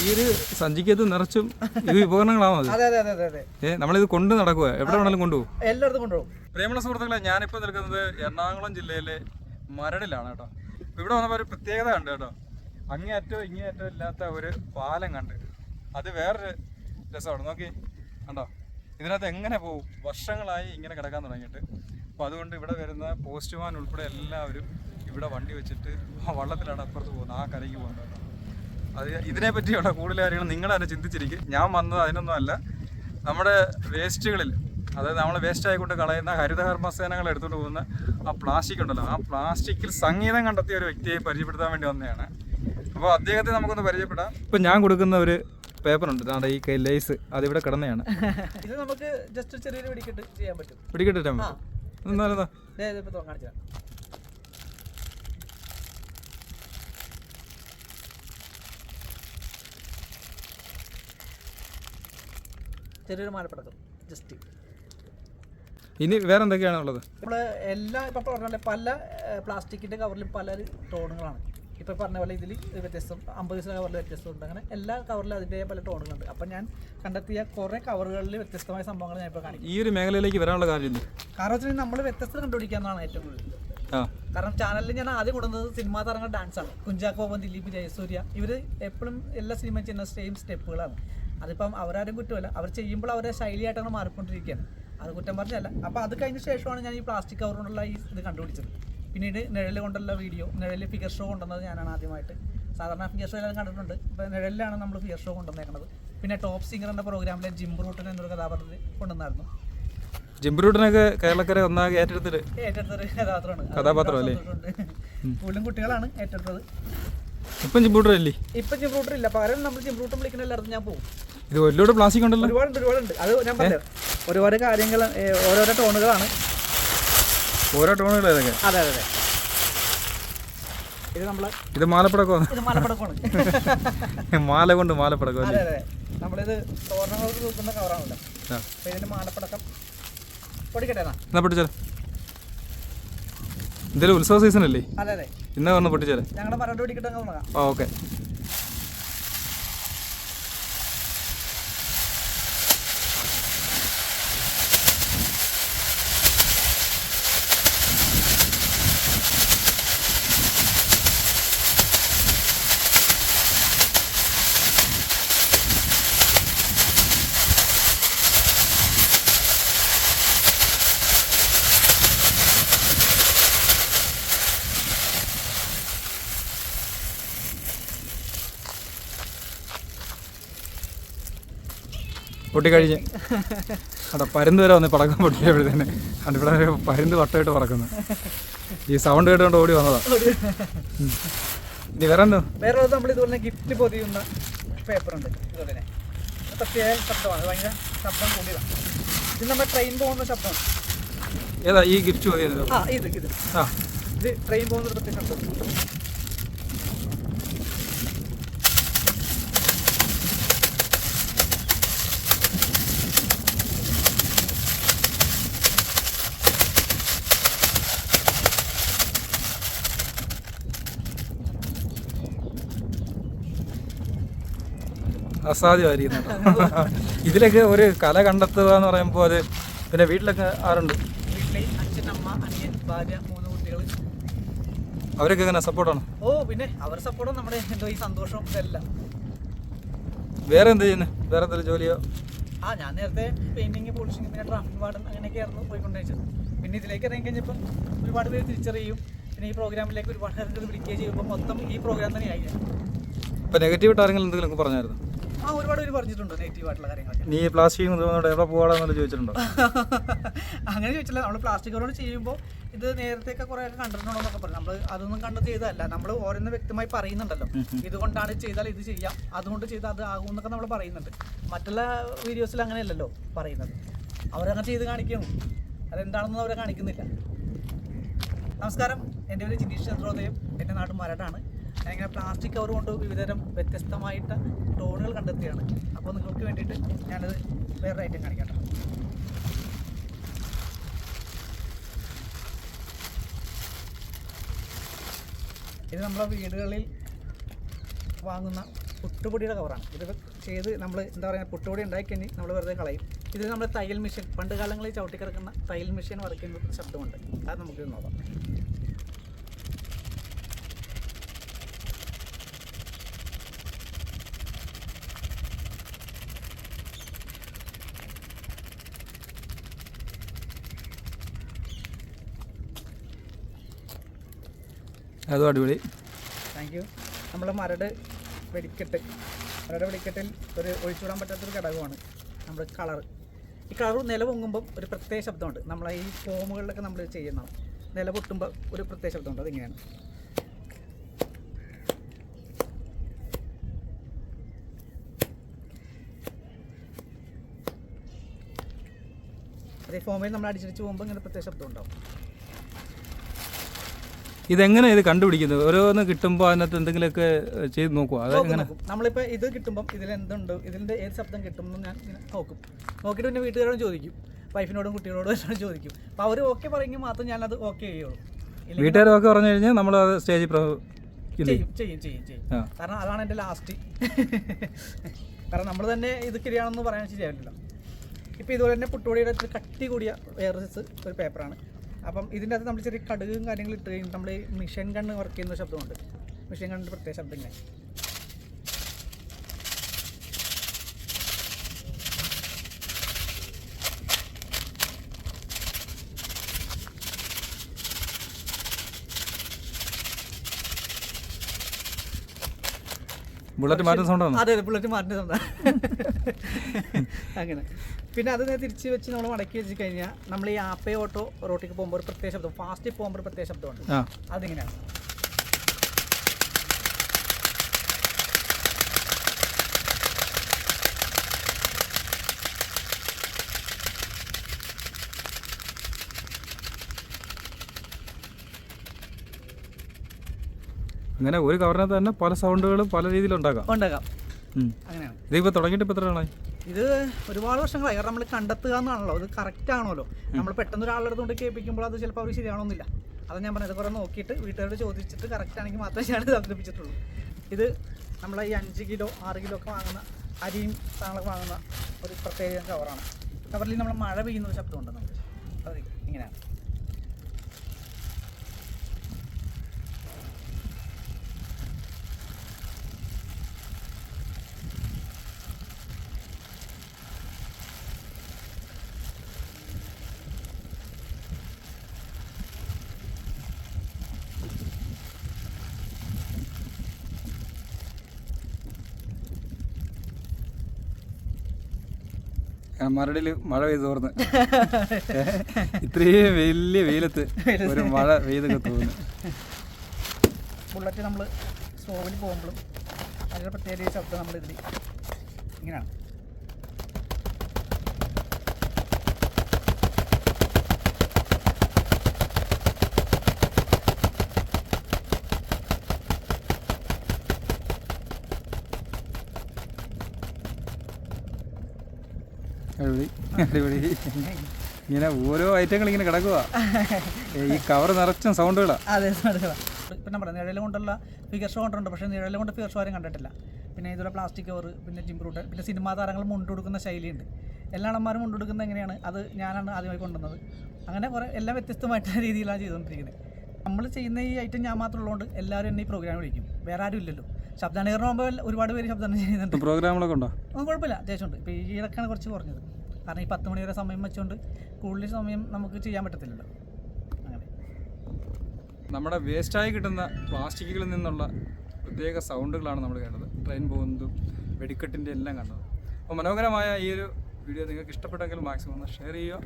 ഈ ഒരു സഞ്ചിക്കകത്ത് നിറച്ചും ഈ ഉപകരണങ്ങളാണോ ഏഹ് അതെ അതെ അതെ അതെ അതെ. ഏ നമ്മളിത് കൊണ്ട് നടക്കുക എവിടെ വേണമെങ്കിലും കൊണ്ടുപോകും. എല്ലായിടത്തും കൊണ്ടുപോകും. പ്രിയമുള്ള സുഹൃത്തുക്കളെ ഞാനിപ്പോൾ നിൽക്കുന്നത് എറണാകുളം ജില്ലയിലെ മരടിലാണ് കേട്ടോ. ഇവിടെ വന്നപ്പോൾ ഒരു പ്രത്യേകത കണ്ട് കേട്ടോ. അങ്ങേയറ്റവും ഇങ്ങേയറ്റവും ഇല്ലാത്ത ഒരു പാലം കണ്ട്. അത് വേറൊരു രസമാണ്. നോക്കി കണ്ടോ? ഇതിനകത്ത് എങ്ങനെ പോകും വർഷങ്ങളായി ഇങ്ങനെ കിടക്കാൻ തുടങ്ങിയിട്ട്. അപ്പോൾ അതുകൊണ്ട് ഇവിടെ വരുന്ന പോസ്റ്റ്മാൻ ഉൾപ്പെടെ എല്ലാവരും ഇവിടെ വണ്ടി വെച്ചിട്ട് വള്ളത്തിലാണ് അപ്പുറത്ത് പോകുന്നത്. ആ കരയ്ക്ക് പോകുന്നത് കേട്ടോ ഇതിനെ പറ്റിയുള്ള കൂടുതൽ കാര്യങ്ങൾ നിങ്ങൾ തന്നെ ചിന്തിച്ചിരിക്കും ഞാൻ വന്നത് അതിനൊന്നും അല്ല. നമ്മുടെ വേസ്റ്റുകളിൽ അതായത് നമ്മൾ വേസ്റ്റ് ആയിക്കൊണ്ട് കളയുന്ന ഹരിതകർമ്മസേനകൾ എടുത്തുകൊണ്ട് പോകുന്ന ആ പ്ലാസ്റ്റിക് ഉണ്ടല്ലോ. ആ പ്ലാസ്റ്റിക്കിൽ സംഗീതം കണ്ടെത്തിയ ഒരു വ്യക്തിയെ പരിചയപ്പെടുത്താൻ വേണ്ടി വന്നതാണ് അപ്പോൾ അദ്ദേഹത്തെ നമുക്കൊന്ന് പരിചയപ്പെടാം. ഇപ്പം ഞാൻ കൊടുക്കുന്ന ഒരു പേപ്പർ ഉണ്ട്. ദാണ്ടെ ഈ കൈ ലേസ് അതിവിടെ കിടന്നതാണ് ഇത് നമുക്ക് ജസ്റ്റ് ചെറിയൊരു പിടിക്കിട്ട് ചെയ്യാൻ പറ്റും. പിടിക്കട്ടെ ചെറിയൊരു മാലപ്പടക്കം. ജസ്റ്റ് ഇനി വേറെ എന്തൊക്കെയാണ് ഉള്ളത്? നമ്മൾ എല്ലാ ഇപ്പം പറഞ്ഞ പല പ്ലാസ്റ്റിക്കിന്റെ കവറിലും പല ടോണുകളാണ്. ഇപ്പൊ പറഞ്ഞ പോലെ ഇതിൽ വ്യത്യസ്തം അമ്പത് ദിവസം കവറിൽ വ്യത്യസ്തമുണ്ട് അങ്ങനെ എല്ലാ കവറിലും അതിന്റെ പല ടോണുകളുണ്ട്. അപ്പം ഞാൻ കണ്ടെത്തിയ കുറേ കവറുകളിൽ വ്യത്യസ്തമായ സംഭവങ്ങൾ ഞാൻ ഇപ്പോൾ കാണിക്കും. ഈ ഒരു മേഖലയിലേക്ക് വരാനുള്ള കാര്യം കാരണം വെച്ചാൽ നമ്മൾ വ്യത്യസ്തത കണ്ടുപിടിക്കാന്നാണ് ഏറ്റവും കൂടുതൽ. കാരണം ചാനലിൽ ഞാൻ ആദ്യം കൊടുക്കുന്നത് സിനിമാ താരങ്ങൾ ഡാൻസ് ആണ് കുഞ്ചാക്കോ ബോബൻ ദിലീപ് ജയസൂര്യ. ഇവർ എപ്പോഴും എല്ലാ സിനിമയും ചെയ്യുന്ന സെയിം സ്റ്റെപ്പുകളാണ് അതിപ്പം അവരാരും കുറ്റമല്ല. അവർ ചെയ്യുമ്പോൾ അവരുടെ ശൈലിയായിട്ടാണ് മാറിക്കൊണ്ടിരിക്കുകയാണ്. അത് കുറ്റം പറഞ്ഞല്ല. അപ്പോൾ അത് കഴിഞ്ഞ ശേഷമാണ് ഞാൻ ഈ പ്ലാസ്റ്റിക് കവർ കൊണ്ടുള്ള ഈ ഇത് കണ്ടുപിടിച്ചത്. പിന്നീട് നിഴൽ കൊണ്ടുള്ള വീഡിയോ നിഴലിൽ ഫിഗർ ഷോ കൊണ്ടുവന്നത് ഞാനാണ് ആദ്യമായിട്ട്. സാധാരണ ഫിഗർ ഷോ എല്ലാം കണ്ടിട്ടുണ്ട്. ഇപ്പൊ നിഴലിലാണ് നമ്മൾ ഫിഗർ ഷോ കൊണ്ടുവന്നേക്കുന്നത് പിന്നെ ടോപ്പ് സിംഗർ എന്ന പ്രോഗ്രാമിലെ ജിം റൂട്ടൻ എന്നൊരു കഥാപാത്രത്തിൽ കൊണ്ടുവന്നായിരുന്നു. ജിംബ്രൂട്ടിനൊക്കെ കേരളക്കര ഒന്നാകെ ഏറ്റെടുത്തിട്ട് ഏറ്റെടുത്തൊരു കഥാപാത്രമാണ്. കഥാപാത്രം അല്ലേ? കൂടുതലും കുട്ടികളാണ് ഏറ്റെടുത്തത്. ഇപ്പം ജിംബ്രൂട്ടർ അല്ലേ? ഇപ്പം ജിം ഇല്ല. പകരം നമ്മൾ ജിം റൂട്ടർ വിളിക്കുന്ന എല്ലായിടത്തും ഞാൻ പോകും ഇത് ഒരുപാട് പ്ലാസ്റ്റിക് ഉണ്ടല്ലോ ഒരുപാടുണ്ട് ഒരുപാടുണ്ട്. അത് ഞാൻ പറഞ്ഞു ഒരുപാട് കാര്യങ്ങൾ ഓരോരോ ടോണുകളാണ്. ഓരോ ടോണുകൾ ഏതൊക്കെ അതെ അതെ അതെ. ഇത് നമ്മൾ ഇത് മാലപ്പടക്കമാണ് ഇത് മാലപ്പടക്കമാണ് മാല കൊണ്ട് മാലപ്പടക്കം അതെ അതെ. നമ്മളിത് തോരണങ്ങൾക്ക് തൂക്കുന്ന കവറാണല്ലോ. ഇതിന്റെ മാലപ്പടക്കം പൊടിക്കട്ടെ എന്നാ? എന്നാ പൊട്ടിച്ചാലോ എന്തായാലും ഉത്സവ സീസൺ അല്ലേ? അതെ അതെ. ഇന്നാ വന്ന് പൊട്ടിച്ചാലേ ഞങ്ങളുടെ പിടിക്കട്ടെ ഓക്കെ. പൊട്ടിക്കഴിഞ്ഞ്. അവിടെ പരുന്ത് വരെ വന്ന് പടക്കം പൊട്ടിയപ്പോഴത്തേന് അവിടെ ഇവിടെ ഒരു പരുന്ത് വട്ടമായിട്ട് പറക്കുന്നു. ഈ സൗണ്ട് കേട്ടുകൊണ്ട് ഓടി വന്നതാ. ഇനി വേറെ എന്തോ വേറെ നമ്മൾ ഇതുപോലെ ഗിഫ്റ്റ് പൊതിയുന്ന പേപ്പർ ഉണ്ട്. ഇതുപോലെ. പ്രത്യേക ശബ്ദമാണ്. ഭയങ്കര ശബ്ദം കൂടിയതാണ് ഇത് നമ്മുടെ ട്രെയിൻ പോകുന്ന ശബ്ദമാണ്. ഏതാ ഈ ഗിഫ്റ്റ് മതിയത് ആ ഇത് ഇത്. ആ. ഇത് ട്രെയിൻ പോകുന്ന പ്രത്യേക ശബ്ദം അസാധ്യമായിരിക്കും കേട്ടോ. ഇതിലൊക്കെ ഒരു കല കണ്ടെത്തുക എന്ന് പറയുമ്പോൾ അത് പിന്നെ വീട്ടിലൊക്കെ ആരുണ്ട്? അവരൊക്കെ എങ്ങനെ സപ്പോർട്ടാണ്? ഓ പിന്നെ അവർ സപ്പോർട്ടും നമ്മുടെ എന്തോ ഈ സന്തോഷവും ഇതെല്ലാം. വേറെ എന്ത് ചെയ്യുന്നത് വേറെ എന്തെങ്കിലും ജോലിയോ? ആ ഞാൻ നേരത്തെ പെയിന്റിങ് പോളിഷിങ് പിന്നെ ട്രാഫിക് വാർഡൻ അങ്ങനെയൊക്കെ ആയിരുന്നു പോയിക്കൊണ്ടിരിച്ചത് പിന്നെ ഇതിലേക്ക് ഇറങ്ങി കഴിഞ്ഞപ്പോൾ ഒരുപാട് പേര് തിരിച്ചറിയും. പിന്നെ ഈ പ്രോഗ്രാമിലേക്ക് ഒരുപാട് പേർക്ക് വിളിക്കുകയും ചെയ്യുമ്പോൾ മൊത്തം ഈ പ്രോഗ്രാം തന്നെ. ഇപ്പം നെഗറ്റീവ് ആരെങ്കിലും എന്തെങ്കിലും പറഞ്ഞായിരുന്നു? ആ ഒരുപാട് പേര് പറഞ്ഞിട്ടുണ്ട് നെഗറ്റീവ് ആയിട്ടുള്ള കാര്യങ്ങളൊക്കെ. നീ പ്ലാസ്റ്റിക് എവിടെ ചോദിച്ചിട്ടുണ്ടോ? അങ്ങനെ ചോദിച്ചില്ല നമ്മൾ പ്ലാസ്റ്റിക് കവറോട് ചെയ്യുമ്പോൾ ഇത് നേരത്തെയൊക്കെ കുറെ കണ്ടിട്ടുണ്ടോ എന്നൊക്കെ പറഞ്ഞു. നമ്മൾ അതൊന്നും കണ്ട് ചെയ്തതല്ല. നമ്മൾ ഓരോന്ന് വ്യക്തമായി പറയുന്നുണ്ടല്ലോ. ഇതുകൊണ്ടാണ് ചെയ്താൽ ഇത് ചെയ്യാം. അതുകൊണ്ട് ചെയ്താൽ അത് ആകും എന്നൊക്കെ നമ്മൾ പറയുന്നുണ്ട്. മറ്റുള്ള വീഡിയോസിൽ അങ്ങനെയല്ലല്ലോ പറയുന്നത്. അവരങ്ങനെ ചെയ്ത് കാണിക്കണം അതെന്താണെന്ന് അവരെ കാണിക്കുന്നില്ല. നമസ്കാരം. എന്റെ പേര് ജിനീഷ് ചന്ദ്രോദയം. എന്റെ നാട് മരടാണ് ഞാനിങ്ങനെ പ്ലാസ്റ്റിക് കവർ കൊണ്ട് വിവിധതരം വ്യത്യസ്തമായിട്ട് ടോണുകൾ കണ്ടെത്തിയാണ് അപ്പോൾ നിങ്ങൾക്ക് വേണ്ടിയിട്ട് ഞാനത് വേറെ ഐറ്റം കാണിക്കാം ഇത് നമ്മളെ വീടുകളിൽ വാങ്ങുന്ന പുട്ടുപൊടിയുടെ കവറാണ് ഇത് ചെയ്ത് നമ്മൾ എന്താ പറയുക പുട്ടുപൊടി ഉണ്ടാക്കിക്കഴിഞ്ഞ് നമ്മൾ വെറുതെ കളയും. ഇത് നമ്മൾ തയ്യൽ മെഷീൻ പണ്ട് കാലങ്ങളിൽ ചവിട്ടി കിടക്കുന്ന തയ്യൽ മെഷീൻ ചെയ്യുന്ന ശബ്ദമുണ്ട്. അത് നമുക്ക് നോക്കാം. അതും അടിപൊളി. താങ്ക് യു നമ്മളെ മരട് വെടിക്കെട്ട്. മരട് വെടിക്കെട്ടിൽ ഒരു ഒഴിച്ചുവിടാൻ പറ്റാത്തൊരു ഘടകമാണ് നമ്മൾ കളർ ഈ കളർ നില പൊങ്ങുമ്പം ഒരു പ്രത്യേക ശബ്ദമുണ്ട്. നമ്മളെ ഈ ഫോമുകളിലൊക്കെ നമ്മൾ ചെയ്യുന്ന നില പൊട്ടുമ്പോൾ ഒരു പ്രത്യേക ശബ്ദമുണ്ട്. അതിങ്ങനെയാണ്. അതേ ഫോമിൽ നമ്മൾ അടിച്ചടിച്ച് പോകുമ്പോൾ ഇങ്ങനെ പ്രത്യേക ശബ്ദം ഉണ്ടാവും ഇതെങ്ങനെ ഇത് കണ്ടുപിടിക്കുന്നത് ഓരോന്ന് കിട്ടുമ്പോൾ അതിനകത്ത് എന്തെങ്കിലുമൊക്കെ ചെയ്ത് നോക്കുക അതെങ്ങനെ നോക്കും, എങ്ങനെ? നോക്കും. നമ്മളിപ്പോ ഇത് കിട്ടുമ്പോൾ ഇതിൽ എന്തുണ്ട് ഇതിന്റെ ഏത് ശബ്ദം കിട്ടും എന്ന് ഞാൻ നോക്കും. നോക്കിയിട്ട് പിന്നെ വീട്ടുകാരോട് ചോദിക്കും. വൈഫിനോടും കുട്ടികളോടും എല്ലാം ചോദിക്കും. അപ്പോൾ അവർ ഓക്കെ പറയുമെങ്കിൽ മാത്രം ഞാനത് ഓക്കെ ചെയ്യുള്ളൂ. വീട്ടുകാരൊക്കെ പറഞ്ഞു കഴിഞ്ഞാൽ നമ്മൾ അത് സ്റ്റേജിൽ ചെയ്യും ചെയ്യും. ചെയ്യും ചെയ്യും കാരണം അതാണ് എന്റെ ലാസ്റ്റ് കാരണം നമ്മൾ തന്നെ ഇത് ശരിയാണെന്ന് പറയാൻ ശരിയാവില്ല ഇപ്പോൾ ഇതുപോലെ തന്നെ പുട്ടുപൊടിയുടെ കട്ടി കൂടിയ വേറെ ഒരു പേപ്പറാണ് അപ്പം ഇതിന്റെ അകത്ത് നമ്മൾ ചെറിയ കടുകും കാര്യങ്ങളും ഇട്ട് കഴിഞ്ഞാൽ നമ്മൾ മിഷൻ കണ്ണ് വർക്ക് ചെയ്യുന്ന ശബ്ദമുണ്ട്. മിഷൻ കണ്ണിന്റെ പ്രത്യേക ശബ്ദം ഇങ്ങനെ. ബുള്ളറ്റ് മാറ്റുന്ന സൗണ്ടാണ് അതെ അതെ ബുള്ളറ്റ് മാറ്റുന്ന സൗണ്ടാണ് അങ്ങനെ. പിന്നെ അത് തിരിച്ച് വെച്ച് നമ്മൾ മടക്കി വെച്ച് കഴിഞ്ഞാൽ നമ്മൾ ഈ ആപ്പേ ഓട്ടോ റോട്ടിക്ക് പോകുമ്പോൾ ഒരു പ്രത്യേക ശബ്ദം ഫാസ്റ്റിൽ പോകുമ്പോൾ ഒരു പ്രത്യേക ശബ്ദമുണ്ട്. അതിങ്ങനെയാണ്. അങ്ങനെ ഒരു കവറിനകത്ത് തന്നെ പല സൗണ്ടുകളും പല രീതിയിലുണ്ടാക്കാം ഉണ്ടാക്കാം ഉം. ഇതിപ്പോൾ തുടങ്ങിയിട്ട് ഇപ്പോൾ എത്ര നാളായി ഇത് ഒരുപാട് വർഷങ്ങളായി. കാരണം നമ്മൾ കണ്ടെത്തുക എന്നാണല്ലോ. ഇത് കറക്റ്റ് ആണല്ലോ. നമ്മൾ പെട്ടെന്ന് ഒരാളുടെ അടുത്ത് കൊണ്ട് കേൾപ്പിക്കുമ്പോൾ അത് ചിലപ്പോൾ അവർ ശരിയാണോന്നില്ല അത് ഞാൻ പറഞ്ഞത്. കുറേ നോക്കിയിട്ട് വീട്ടുകാരോട് ചോദിച്ചിട്ട് കറക്റ്റ് ആണെങ്കിൽ മാത്രമേ ഞാൻ സംഘടിപ്പിച്ചിട്ടുള്ളൂ ഇത് നമ്മളെ ഈ അഞ്ച് കിലോ ആറ് കിലോ ഒക്കെ വാങ്ങുന്ന അരിയും സാധനങ്ങളൊക്കെ വാങ്ങുന്ന ഒരു പ്രത്യേക കവറാണ് കവറിൽ നമ്മൾ മഴ പെയ്യുന്ന ഒരു ശബ്ദമുണ്ട് നമുക്ക് അത് ഇങ്ങനെയാണ്. മരടിൽ മഴ പെയ്ത് തോർന്ന്. ഇത്രയും വലിയ വെയിലത്ത് ഒരു മഴ പെയ്തൊക്കെ തോന്നുന്നു ബുള്ളറ്റ് നമ്മൾ സ്റ്റോവിൽ പോകുമ്പോഴും അതിന്റെ പ്രത്യേക ശബ്ദം നമ്മൾ ഇതിൽ ഇങ്ങനെയാണ് അടിപൊളി അടിപൊളി. ഇങ്ങനെ ഓരോ ഐറ്റങ്ങൾ ഇങ്ങനെ കിടക്കുക ഈ കവർ നിറച്ചും സൗണ്ടുകളാണ് അതെ സൗണ്ടുകളാണ് ഇപ്പം നമ്മുടെ നിഴൽ കൊണ്ടുള്ള ഫിഗർ ഷോ കണ്ടിട്ടുണ്ട് പക്ഷേ നിഴൽ കൊണ്ട് ഫിഗർ ഷോ ആരും കണ്ടിട്ടില്ല. പിന്നെ ഇതുപോലെ പ്ലാസ്റ്റിക് കവർ പിന്നെ ജിംബ്രൂട്ട് പിന്നെ സിനിമാ താരങ്ങൾ മുണ്ടുകൊടുക്കുന്ന ശൈലിയുണ്ട്. എല്ലാ അണ്ണന്മാരും മുണ്ടുകൊടുക്കുന്നത് എങ്ങനെയാണ്? അത് ഞാനാണ് ആദ്യമായി കൊണ്ടുവന്നത്. അങ്ങനെ കുറേ എല്ലാം വ്യത്യസ്തമായിട്ടുള്ള രീതിയിലാണ് ചെയ്തുകൊണ്ടിരിക്കുന്നത്. നമ്മൾ ചെയ്യുന്ന ഈ ഐറ്റം ഞാൻ മാത്രമുള്ളതുകൊണ്ട് എല്ലാവരും എന്നെ ഈ പ്രോഗ്രാം വിളിക്കും. വേറെ ആരും ഇല്ലല്ലോ. ശബ്ദാനുകരണം ആകുമ്പോൾ ഒരുപാട് പേര് ശബ്ദം ചെയ്യുന്നുണ്ട്. പ്രോഗ്രാമുകളൊക്കെ ഉണ്ടോ? ഒന്നും കുഴപ്പമില്ല. അത്യാവശ്യമുണ്ട്. ഇപ്പോൾ ഈ ഇടക്കാണ് കുറച്ച് കുറഞ്ഞത്. കാരണം ഈ പത്ത് മണി വരെ സമയം വെച്ചുകൊണ്ട് കൂടുതൽ സമയം നമുക്ക് ചെയ്യാൻ പറ്റത്തില്ലല്ലോ. അങ്ങനെ. നമ്മുടെ വേസ്റ്റായി കിട്ടുന്ന പ്ലാസ്റ്റിക്കുകളിൽ നിന്നുള്ള പ്രത്യേക സൗണ്ടുകളാണ് നമ്മൾ കേട്ടത്. ട്രെയിൻ പോകുന്നതും വെടിക്കെട്ടിന്റെ എല്ലാം കണ്ടത്. അപ്പോൾ മനോഹരമായ ഈ ഒരു വീഡിയോ നിങ്ങൾക്ക് ഇഷ്ടപ്പെട്ടെങ്കിൽ മാക്സിമം ഒന്ന് ഷെയർ ചെയ്യുക.